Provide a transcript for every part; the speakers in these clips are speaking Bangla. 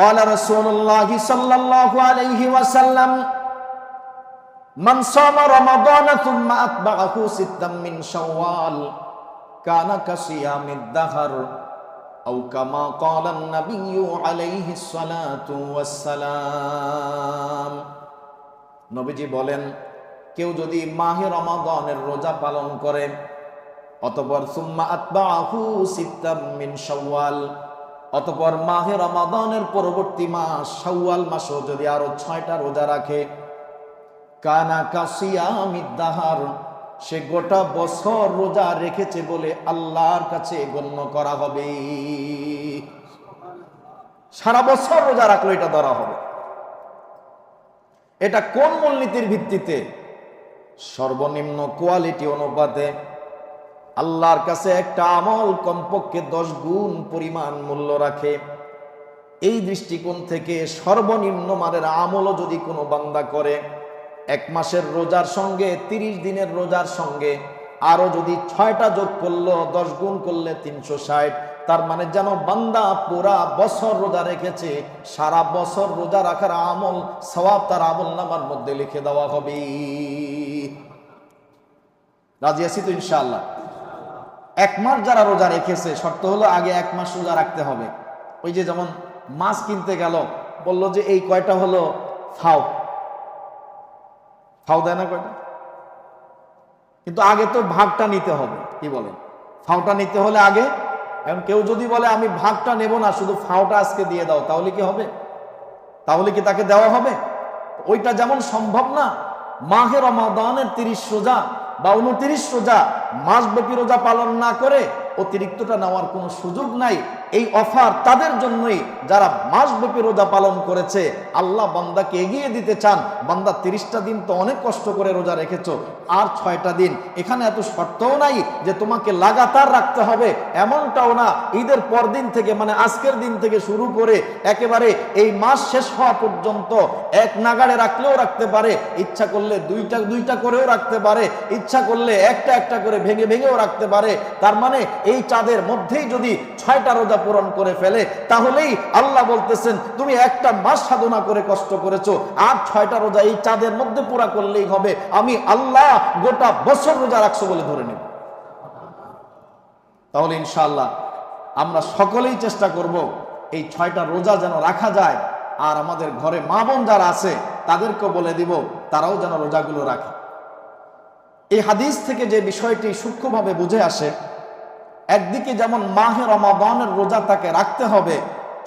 قال رسول الله صلى الله عليه وسلم من صام رمضان ثم أتبعه ستا من شوال كان كصيام الدهر أو كما قال النبي عليه الصلاة والسلام নবীজি বলেন কেউ যদি মাহে রমাদানের রোজা পালন করে অতপর সুম্মা আতবাহু সিত্তাম মিন শাওয়াল অতপর মাহে রমাদানের পরবর্তী মাস সাউয়াল মাসও যদি আরও ছয়টা রোজা রাখে, কানা কাসিয়ামিদাহার সে গোটা বছর রোজা রেখেছে বলে আল্লাহর কাছে গণ্য করা হবে। সারা বছর রোজা রাখল এটা ধরা হবে। এটা কোন মূলনীতির ভিত্তিতে? সর্বনিম্ন কোয়ালিটি অনুপাতে আল্লাহর কাছে একটা আমল কমপক্ষে দশ গুণ পরিমাণ মূল্য রাখে। এই দৃষ্টিকোণ থেকে সর্বনিম্ন মানের আমলও যদি কোনো বান্দা করে, এক মাসের রোজার সঙ্গে, তিরিশ দিনের রোজার সঙ্গে আরও যদি ছয়টা যোগ করল, দশ গুণ করলে তিনশো ষাট, তার মানে যেন বান্দা পুরা বছর রোজা রেখেছে, সারা বছর রোজা রাখার আমল সবাব তার আমল নামার মধ্যে লিখে দেওয়া হবে। রাজি আছি তো ইনশাআল্লাহ? এক মাস যারা রোজা রেখেছে, শর্ত হলো আগে এক মাস রোজা রাখতে হবে। ওই যে যেমন মাছ কিনতে গেল, বলল যে এই কয়টা হলো ফাও। ফাও দেয় না কয়টা? কিন্তু আগে তো ভাগটা নিতে হবে, কি বলেন? ফাওটা নিতে হলে আগে, এখন কেউ যদি বলে, আমি ভাগটা নেব না, শুধু ফাওটা আজকে দিয়ে দাও তাহলে কি হবে? তাহলে কি তাকে দেওয়া হবে? ওইটা যেমন সম্ভব না, মাহে রমাদানের তিরিশ রোজা বা উনতিরিশ রোজা মাসব্যাপী রোজা পালন না করে অতিরিক্তটা নেওয়ার কোনো সুযোগ নাই। এই অফার তাদের জন্যই যারা মাসব্যাপী রোজা পালন করেছে, আল্লাহ বান্দাকে এগিয়ে দিতে চান। বান্দা তিরিশটা দিন তো অনেক কষ্ট করে রোজা রেখেছো, আর ছয়টা দিন। এখানে এত শর্তও নাই যে তোমাকে লাগাতার রাখতে হবে, এমনটাও না। ঈদের পরদিন থেকে মানে আজকের দিন থেকে শুরু করে একেবারে এই মাস শেষ হওয়া পর্যন্ত এক নাগাড়ে রাখলেও রাখতে পারে, ইচ্ছা করলে দুইটা দুইটা করেও রাখতে পারে, ইচ্ছা করলে একটা একটা করে ভেঙে, ভেঙেও রাখতে পারে। তার মানে এই চাঁদের মধ্যেই যদি ছয়টা রোজা পূরণ করে ফেলে, তাহলেই আল্লাহ বলতেছেন, তুমি একটা মাস সাধনা করে কষ্ট করেছ, আর ছয়টা রোজা এই চাঁদের মধ্যে পুরা করলেই হবে। আমি আল্লাহ গোটা বছর রোজা রাখছো বলে ধরে নেব। তাহলে ইনশাআল্লাহ আমরা সকলেই চেষ্টা করব এই ছয়টা রোজা যেন রাখা যায়, আর আমাদের ঘরে মা বোন যারা আছে তাদেরকে বলে দিব, তারাও যেন রোজাগুলো রাখে। এই হাদিস থেকে যে বিষয়টি সূক্ষ্মভাবে বুঝে আসে একদিকে যেমন মাহে রমাবানের রোজা তাকে রাখতে হবে,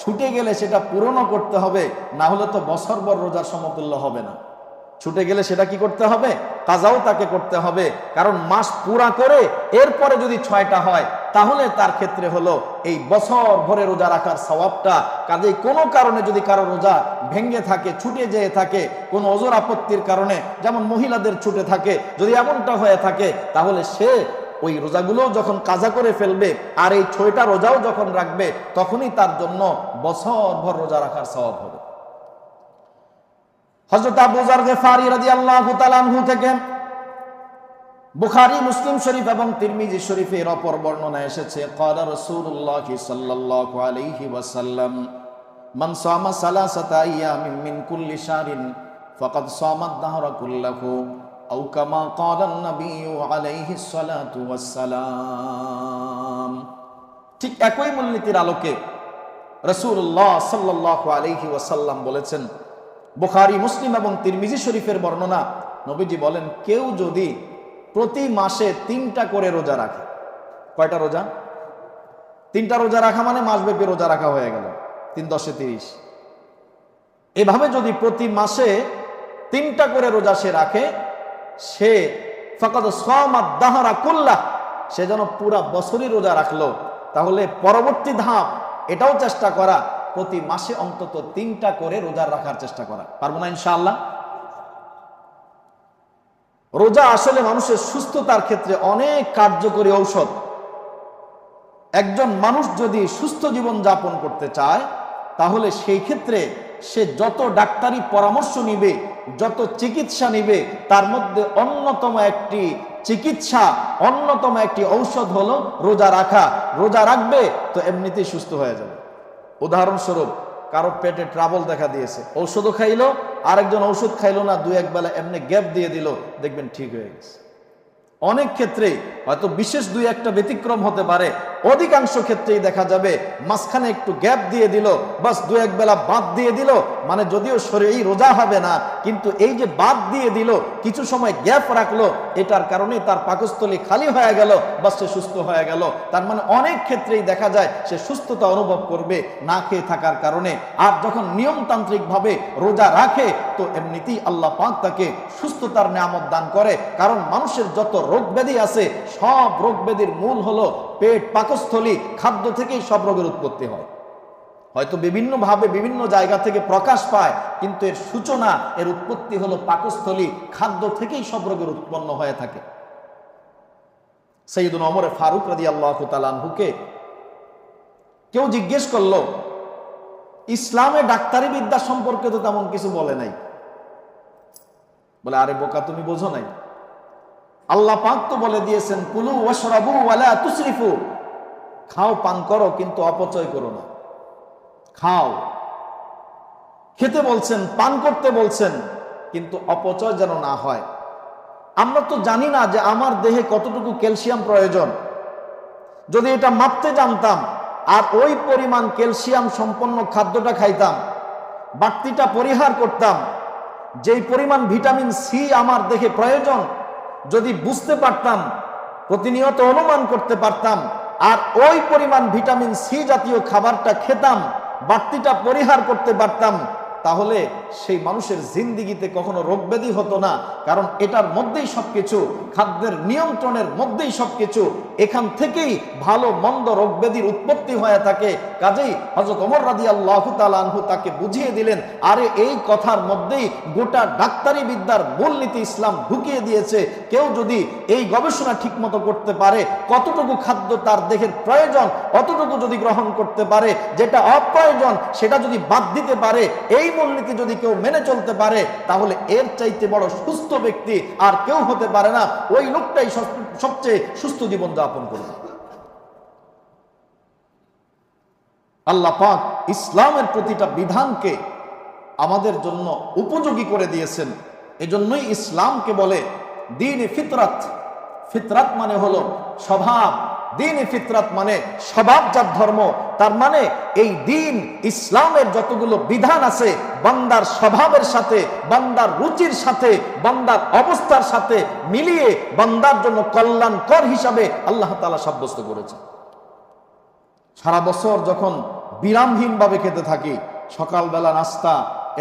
ছুটে গেলে সেটা পূরণও করতে হবে, না হলে তো বছরভর রোজার সমতুল্য হবে না। ছুটে গেলে সেটা কি করতে হবে? কাজাও তাকে করতে হবে, কারণ মাস পুরা করে এরপরে যদি ছয়টা হয়, তাহলে তার ক্ষেত্রে হলো এই বছর ভরে রোজা রাখার স্বভাবটা কাজেই কোনো কারণে যদি কারও রোজা ভেঙ্গে থাকে, ছুটে যেয়ে থাকে, কোনো অজর আপত্তির কারণে, যেমন মহিলাদের ছুটে থাকে, যদি এমনটা হয়ে থাকে, তাহলে সে ওই রোজাগুলো যখন কাজা করে ফেলবে আর এই ছয়টা রোজাও যখন রাখবে, তখনই তার জন্য বছর ভর রোজা রাখার স্বভাব হবে। হজরত আবু জার গেফারি তাআলা আনহু থেকে বুখারী, মুসলিম শরীফ এবং তিরমিজি শরীফে এর অপর বর্ণনা এসেছে, ক্বালা রাসূলুল্লাহ সাল্লাল্লাহু আলাইহি ওয়াসাল্লাম, মান সামা সালাসাতা আইয়ামিন মিন কুল্লি শাহরিন ফাকাদ সামা আদ-দাহরা কুল্লাহু। আও কামা ক্বালা an-নাবিয়্যু আলাইহি সালাতু ওয়াসসালাম। ঠিক একই মূলনীতির আলোকে রাসূলুল্লাহ সাল্লাল্লাহু আলাইহি ওয়াসাল্লাম বলেছেন, বুখারী, মুসলিম এবং তিরমিজি শরীফের বর্ণনা, নবীজি বলেন, কেউ যদি প্রতি মাসে তিনটা করে রোজা রাখে, কয়টা রোজা? তিনটা রোজা রাখা মানে মাসব্যাপী রোজা রাখা হয়ে গেল, তিন দশে তিরিশ। এভাবে যদি প্রতি মাসে তিনটা করে রোজা সে রাখে সে ফকাত সমাদ দাহারা কুল্লা সে যেন পুরা বছরই রোজা রাখল। তাহলে পরবর্তী ধাপ, এটাও চেষ্টা করা। প্রতি মাসে অন্তত তিনটা করে রোজা রাখার চেষ্টা করা। পারব না ইনশাআল্লাহ? রোজা আসলে মানুষের সুস্থতার ক্ষেত্রে অনেক কার্যকরী ঔষধ। একজন মানুষ যদি সুস্থ জীবন যাপন করতে চায়, তাহলে সেই ক্ষেত্রে সে যত ডাক্তারি পরামর্শ নিবে যত চিকিৎসা নিবে, তার মধ্যে অন্যতম একটি চিকিৎসা, অন্যতম একটি ঔষধ হলো রোজা রাখা। রোজা রাখবে তো এমনিতেই সুস্থ হয়ে যাবে। উদাহরণস্বরূপ, কারও পেটে ট্রাবল দেখা দিয়েছে, ঔষধও খাইলো, আরেকজন ঔষধ খাইলো না দু এক বেলা এমনি গ্যাপ দিয়ে দিল, দেখবেন ঠিক হয়ে গেছে। অনেক ক্ষেত্রে হয়তো বিশেষ দুই একটা ব্যতিক্রম হতে পারে। অধিকাংশ ক্ষেত্রেই দেখা যাবে মাঝখানে একটু গ্যাপ দিয়ে দিল, বাস দু এক বেলা বাদ দিয়ে দিল মানে যদিও শরীরেই রোজা হবে না, কিন্তু এই যে বাদ দিয়ে দিল, কিছু সময় গ্যাপ রাখল, এটার কারণে তার পাকস্থলী খালি হয়ে গেল, বাস সে সুস্থ হয়ে গেল। তার মানে অনেক ক্ষেত্রেই দেখা যায় সে সুস্থতা অনুভব করবে না খেয়ে থাকার কারণে। আর যখন নিয়মতান্ত্রিকভাবে রোজা রাখে, তো এমনিতেই আল্লাহ পাক তাকে সুস্থতার নিয়ামত দান করে, কারণ মানুষের যত রোগ ব্যাধি আছে, সব রোগ ব্যাধির মূল হলো পেট পাকস্থলী, খাদ্য থেকেই সব রোগের উৎপত্তি হয়। হয়তো বিভিন্নভাবে বিভিন্ন জায়গা থেকে প্রকাশ পায়, কিন্তু এর সূচনা, এর উৎপত্তি হলো পাকস্থলী, খাদ্য থেকেই সব রোগের উৎপন্ন হয়ে থাকে। সৈয়দুল অমরে ফারুক রাজি আল্লাহ তালানহুকে কেউ জিজ্ঞেস করল, ইসলামে ডাক্তারি বিদ্যা সম্পর্কে তো তেমন কিছু বলে নাই? বলে, আরে বোকা, তুমি বোঝো নাই। আল্লাহ পাক তো বলে দিয়েছেন, কুলু ওয়াশরাবু ওয়ালা তুসরিফু খাও, পান করো, কিন্তু অপচয় করো না। খাও। খেতে বলছেন, পান করতে বলছেন, কিন্তু অপচয় যেন না হয়। আমরা তো জানি না যে আমার দেহে কতটুকু ক্যালসিয়াম প্রয়োজন। যদি এটা মাপতে জানতাম, আর ওই পরিমাণ ক্যালসিয়াম সম্পন্ন খাদ্যটা খাইতাম, বাড়তিটা পরিহার করতাম, যেই পরিমাণ ভিটামিন সি আমার দেহে প্রয়োজন যদি বুঝতে পারতাম, প্রতিনিয়ত অনুমান করতে পারতাম, আর ওই পরিমাণ ভিটামিন সি জাতীয় খাবারটা খেতাম, বাড়তিটা পরিহার করতে পারতাম তাহলে সেই মানুষের জিন্দিগিতে কখনো রোগ ব্যাধি হতো না। কারণ এটার মধ্যেই সবকিছু, খাদ্যের নিয়ন্ত্রণের মধ্যেই সবকিছু। এখান থেকেই ভালো, মন্দ রোগ ব্যাধির উৎপত্তি হয়ে থাকে। কাজেই হজরত অমর রাজি আল্লাহ তালু তাকে বুঝিয়ে দিলেন, আরে, এই কথার মধ্যেই গোটা ডাক্তারি বিদ্যার মূলনীতি ইসলাম ঢুকিয়ে দিয়েছে। কেউ যদি এই গবেষণা ঠিকমতো করতে পারে, কতটুকু খাদ্য তার দেহের প্রয়োজন, অতটুকু যদি গ্রহণ করতে পারে, যেটা অপ্রয়োজন, সেটা যদি বাদ দিতে পারে, এই মূলনীতি যদি কেউ মেনে চলতে পারে, তাহলে এর চাইতে বড় সুস্থ ব্যক্তি আর কেউ হতে পারে না। ওই লোকটাই সবচেয়ে সুস্থ জীবন যাপন করবে। আল্লাহ পাক ইসলামের প্রতিটা বিধানকে আমাদের জন্য উপযোগী করে দিয়েছেন। এজন্যই ইসলামকে বলে দিন ফিতরাত। ফিতরাত মানে হলো স্বভাব। দিন ফিতরাত মানে স্বভাবজাত ধর্ম, তার মানে এই দিন ইসলামের যতগুলো বিধান আছে, বান্দার স্বভাবের সাথে, বান্দার রুচির সাথে, বান্দার অবস্থার সাথে মিলিয়ে বান্দার জন্য কল্যাণকর হিসাবে আল্লাহ তাআলা সাব্যস্ত করেছে সারা বছর যখন বিরামহীনভাবে খেতে থাকি, সকালবেলা নাস্তা,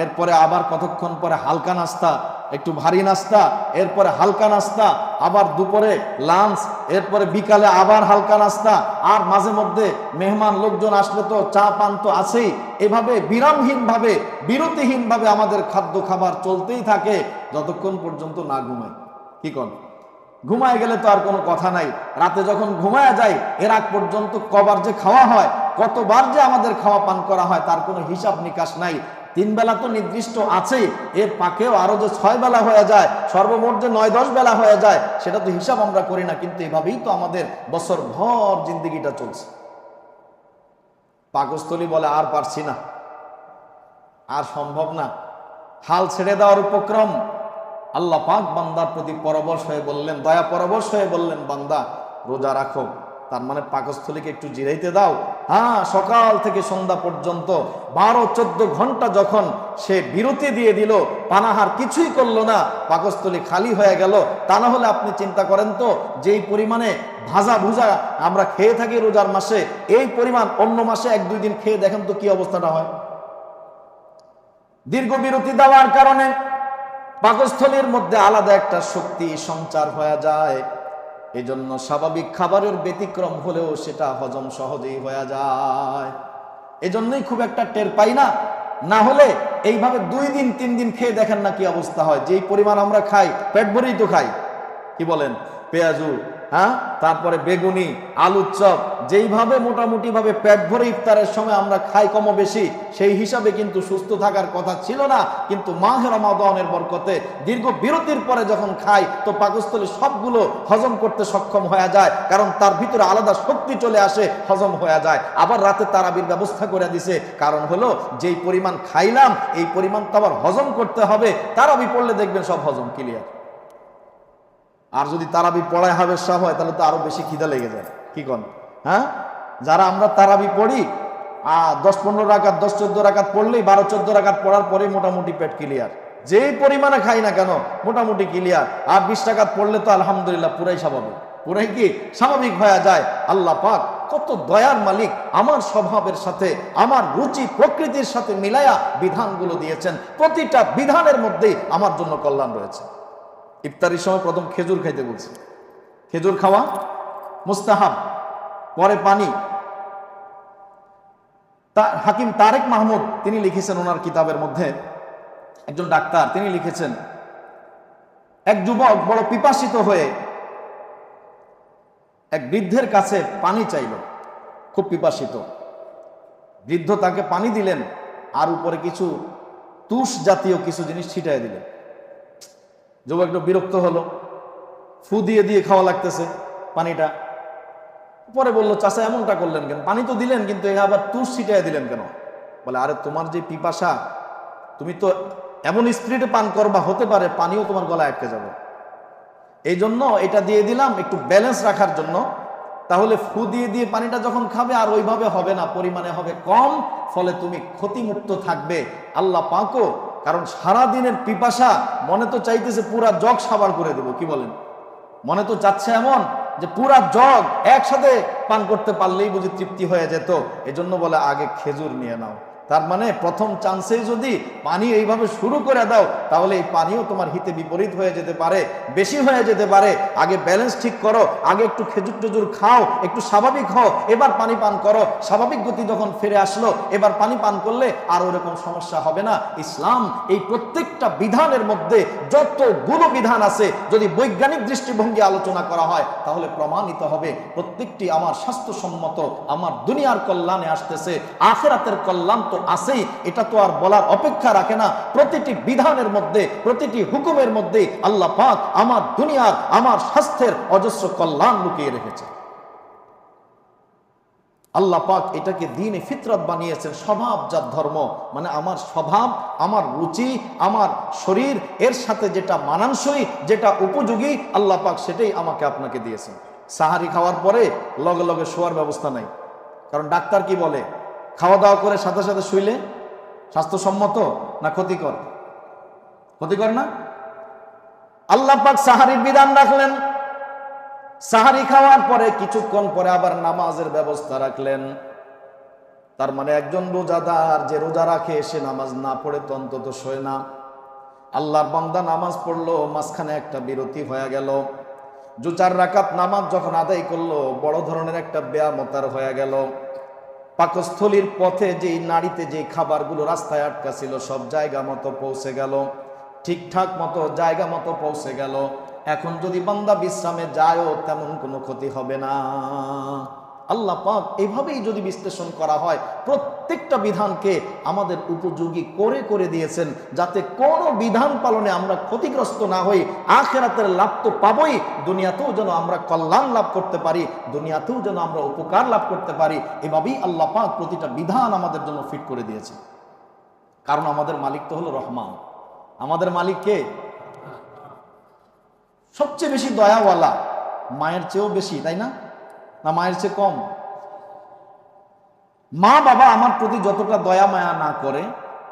এরপরে আবার কতক্ষণ পরে হালকা নাস্তা একটু ভারী নাস্তা, এরপরে হালকা নাস্তা, আবার দুপুরে লাঞ্চ এরপরে বিকালে আবার হালকা নাস্তা, আর মাঝে মধ্যে মেহমান লোকজন আসলে তো চা পান তো আছেই। এভাবে বিরামহীনভাবে, বিরতিহীনভাবে আমাদের খাদ্য খাবার চলতেই থাকে, যতক্ষণ পর্যন্ত না ঘুমায় কি কর ঘুমায় গেলে তো আর কোনো কথা নাই। রাতে যখন ঘুমায়া যায়, এর আগ পর্যন্ত কবার যে খাওয়া হয়, কতবার যে আমাদের খাওয়া পান করা হয়, তার কোনো হিসাব নিকাশ নাই। তিন বেলা তো নির্দিষ্ট আছে এর পাকেও আরও যে ছয় বেলা হয়ে যায়, সর্বমোট যে নয়, দশ বেলা হয়ে যায়, সেটা তো হিসাব আমরা করি না, কিন্তু এভাবেই তো আমাদের বছর ভর জিন্দিগিটা চলছে। পাকস্থলী বলে আর পারছি না। আর সম্ভব না। হাল ছেড়ে দেওয়ার উপক্রম। আল্লাহ পাক বান্দার প্রতি পরবশ হয়ে বললেন, দয়া পরবশ হয়ে বললেন, বান্দা, রোজা রাখো। তার মানে পাকস্থলীকে একটু জিরাইতে দাও। হ্যাঁ সকাল থেকে সন্ধ্যা পর্যন্ত বারো চোদ্দ ঘণ্টা যখন সে বিরতি দিয়ে দিল পানাহার কিছুই করল না, পাকস্থলী খালি হয়ে গেল। তা না হলে আপনি চিন্তা করেন তো, যেই পরিমাণে ভাজা ভুজা আমরা খেয়ে থাকি রোজার মাসে, এই পরিমাণ অন্য মাসে এক দুই দিন খেয়ে দেখেন তো কি অবস্থাটা হয়। দীর্ঘ বিরতি দেওয়ার কারণে পাকস্থলীর মধ্যে আলাদা একটা শক্তি সঞ্চার হয়ে যায়। এই জন্য স্বাভাবিক খাবারের ব্যতিক্রম হলেও সেটা হজম সহজেই হয়ে যায়। এজন্যই খুব একটা টের পাই না। না হলে এইভাবে দুই দিন, তিন দিন খেয়ে দেখেন না কি অবস্থা হয়। যেই পরিমাণ আমরা খাই, পেট ভরেই তো খাই। কি বলেন? পেঁয়াজু হ্যাঁ? তারপরে বেগুনি, আলুর চপ, যেইভাবে মোটামুটি ভাবে পেট ভরে ইফতারের সময় আমরা খাই কম বেশি, সেই হিসাবে কিন্তু সুস্থ থাকার কথা ছিল না। কিন্তু মাহে বরকতে দীর্ঘ বিরতির পরে যখন খাই, তো পাকস্থলী সবগুলো হজম করতে সক্ষম হয়ে যায়, কারণ তার ভিতরে আলাদা শক্তি চলে আসে, হজম হয়ে যায়। আবার রাতে তারাবির ব্যবস্থা করে দিছে, কারণ হলো যেই পরিমাণ খাইলাম, এই পরিমাণ তো আবার হজম করতে হবে, তারাবি পড়লে দেখবেন সব হজম ক্লিয়ার আর যদি তারাবি পড়ায় হাবের সাহ হয়, তাহলে তো আরও বেশি খিদা লেগে যায়। কি কন? হ্যাঁ? যারা আমরা তারাবি পড়ি, আর দশ পনেরো রাকাত, দশ চোদ্দ রাকাত পড়লেই বারো চোদ্দ রাকাত পড়ার পরেই মোটামুটি পেট ক্লিয়ার যেই পরিমাণে খাই না কেন, মোটামুটি ক্লিয়ার আর বিশ টাকাত পড়লে তো আলহামদুলিল্লাহ পুরাই স্বাভাবিক। পুরাই কি? স্বাভাবিক হয়ে যায়। আল্লাহ পাক কত দয়ার মালিক আমার স্বভাবের সাথে, আমার রুচি প্রকৃতির সাথে মিলায়া বিধানগুলো দিয়েছেন। প্রতিটা বিধানের মধ্যেই আমার জন্য কল্যাণ রয়েছে। ইফতারির সময় প্রথম খেজুর খাইতে বলছে। খেজুর খাওয়া মুস্তাহাব, পরে পানি। তা হাকিম তারেক মাহমুদ, তিনি লিখেছেন ওনার কিতাবের মধ্যে, একজন ডাক্তার, তিনি লিখেছেন, এক যুবক বড় পিপাসিত হয়ে এক বৃদ্ধের কাছে পানি চাইল, খুব পিপাসিত। বৃদ্ধ তাকে পানি দিলেন, আর উপরে কিছু তুষ জাতীয় কিছু জিনিস ছিটাই দিলেন। যুবক একটু বিরক্ত হলো। ফু দিয়ে দিয়ে খাওয়া লাগতেছে পানিটা। পরে বলল চাষা এমনটা করলেন কেন? পানি তো দিলেন, কিন্তু এ আবার তুষ ছিটাই দিলেন কেন? বলে, আরে, তোমার যে পিপাসা, তুমি তো এমন স্পিরিটে পান করবা, হতে পারে পানিও তোমার গলায় আটকে যাবে। এই জন্য এটা দিয়ে দিলাম, একটু ব্যালেন্স রাখার জন্য। তাহলে ফু দিয়ে দিয়ে পানিটা যখন খাবে, আর ওইভাবে হবে না, পরিমাণে হবে কম, ফলে তুমি ক্ষতিমুক্ত থাকবে। আল্লাহ পাকো কারণ সারা দিনের পিপাসা মনে তো চাইতেছে পুরা জগ সাবার করে দেব, কি বলেন? মনে তো চাচ্ছে এমন যে পুরা জগ একসাথে পান করতে পারলেই বুঝি তৃপ্তি হয়ে যেত। এজন্য বলে, আগে খেজুর নিয়ে নাও। তার মানে প্রথম চান্সে যদি পানি এইভাবে শুরু করে দাও, তাহলে এই পানিও তোমার হিতে বিপরীত হয়ে যেতে পারে, বেশি হয়ে যেতে পারে। আগে ব্যালেন্স ঠিক করো, আগে একটু খেজুর টেজুর খাও, একটু স্বাভাবিক হও, এবার পানি পান করো। স্বাভাবিক গতি যখন ফিরে আসলো, এবার পানি পান করলে আর ওরকম সমস্যা হবে না। ইসলাম এই প্রত্যেকটা বিধানের মধ্যে যতগুলো বিধান আছে, যদি বৈজ্ঞানিক দৃষ্টিভঙ্গি আলোচনা করা হয়, তাহলে প্রমাণিত হবে। প্রত্যেকটি আমার স্বাস্থ্যসম্মত, আমার দুনিয়ার কল্যাণে আসতেছে, আখেরাতের কল্যাণ তো আছেই, এটা তো আর বলার অপেক্ষা রাখে না। প্রতিটি বিধানের মধ্যে, প্রতিটি হুকুমের মধ্যে আল্লাহ পাক আমার দুনিয়ার, আমার স্বাস্থ্যের অজস্র কল্যাণ লুকিয়ে রেখেছে। আল্লাহ পাক এটাকে দিনে ফিতরত বানিয়েছেন স্বভাবজাত ধর্ম। মানে আমার স্বভাব, আমার রুচি, আমার শরীর, এর সাথে যেটা মানানসই, যেটা উপযোগী, আল্লাহ পাক সেটাই আমাকে আপনাকে দিয়েছেন। সাহারি খাওয়ার পরে লগে লগে শোয়ার ব্যবস্থা নাই। কারণ ডাক্তার কি বলে? খাওয়া দাওয়া করে সাথে সাথে শুইলে স্বাস্থ্যসম্মত না ক্ষতিকর? ক্ষতিকর না? আল্লাহ পাক সাহারির বিধান রাখলেন। সাহারি খাওয়ার পরে কিছুক্ষণ পরে আবার নামাজের ব্যবস্থা রাখলেন। তার মানে একজন রোজাদার যে রোজা রাখে, সে নামাজ না পড়ে তো অন্তত শোয় না। আল্লাহর বান্দা নামাজ পড়ল, মাঝখানে একটা বিরতি হয়ে গেল। দু চার রাকাত নামাজ যখন আদায় করল, বড় ধরনের একটা ব্যায়ামতার হয়ে গেল। পাকস্থলীর পথে যেই নাড়িতে যেই খাবারগুলো রাস্তায় আটকা ছিল সব জায়গা মতো পৌঁছে গেল। ঠিকঠাক মতো জায়গা মতো পৌঁছে গেল। এখন যদি বান্দা বিশ্রামে যায়ও, তেমন কোনো ক্ষতি হবে না। আল্লাহ পাক এভাবেই যদি বিশ্লেষণ করা হয়, প্রত্যেকটা বিধানকে আমাদের উপযোগী করে করে দিয়েছেন, যাতে কোনো বিধান পালনে আমরা ক্ষতিগ্রস্ত না হই, আখেরাতের লাভ তো পাবই, দুনিয়াতেও যেন আমরা কল্যাণ লাভ করতে পারি, দুনিয়াতেও যেন আমরা উপকার লাভ করতে পারি, এভাবেই আল্লাহ পাক প্রতিটা বিধান আমাদের জন্য ফিট করে দিয়েছে। কারণ আমাদের মালিক তো হলো রহমান। আমাদের মালিককে সবচেয়ে বেশি দয়াওয়ালা, মায়ের চেয়েও বেশি, তাই না? না মায়ের চেয়ে কম। মা বাবা আমার প্রতি যতটা দয়া মায়া না করে,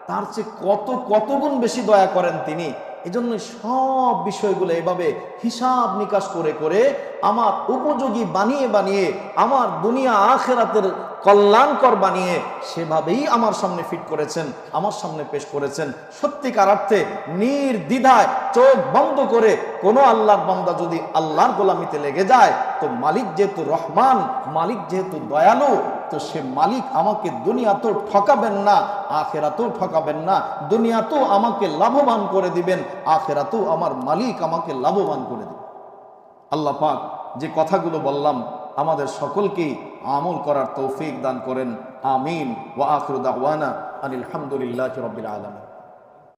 তার চেয়ে কত কত গুণ বেশি দয়া করেন তিনি। এজন্য সব বিষয়গুলো এভাবে হিসাব নিকাশ করে করে আমার উপযোগী বানিয়ে বানিয়ে, আমার দুনিয়া আখেরাতের কল্যাণকর বানিয়ে সেভাবেই আমার সামনে ফিট করেছেন, আমার সামনে পেশ করেছেন। সত্যিকার অর্থে নির্দ্বিধায় চোখ বন্ধ করে কোনো আল্লাহর বান্দা যদি আল্লাহর গোলামিতে লেগে যায়, তো মালিক যেহেতু রহমান, মালিক যেহেতু দয়ালু তো সে মালিক আমাকে দুনিয়াতেও ঠকাবেন না, আখেরাতেও ঠকাবেন না। দুনিয়াতেও আমাকে লাভবান করে দিবেন, আখেরাতেও আমার মালিক আমাকে লাভবান করে দিবেন। আল্লাহ পাক যে কথাগুলো বললাম, আমাদের সকলকেই আমল করার তৌফিক দান করেন। আমিন। ওয়া আখরুদা ওয়ানা আনিল হামদুলিল্লাহ রবিল আলমী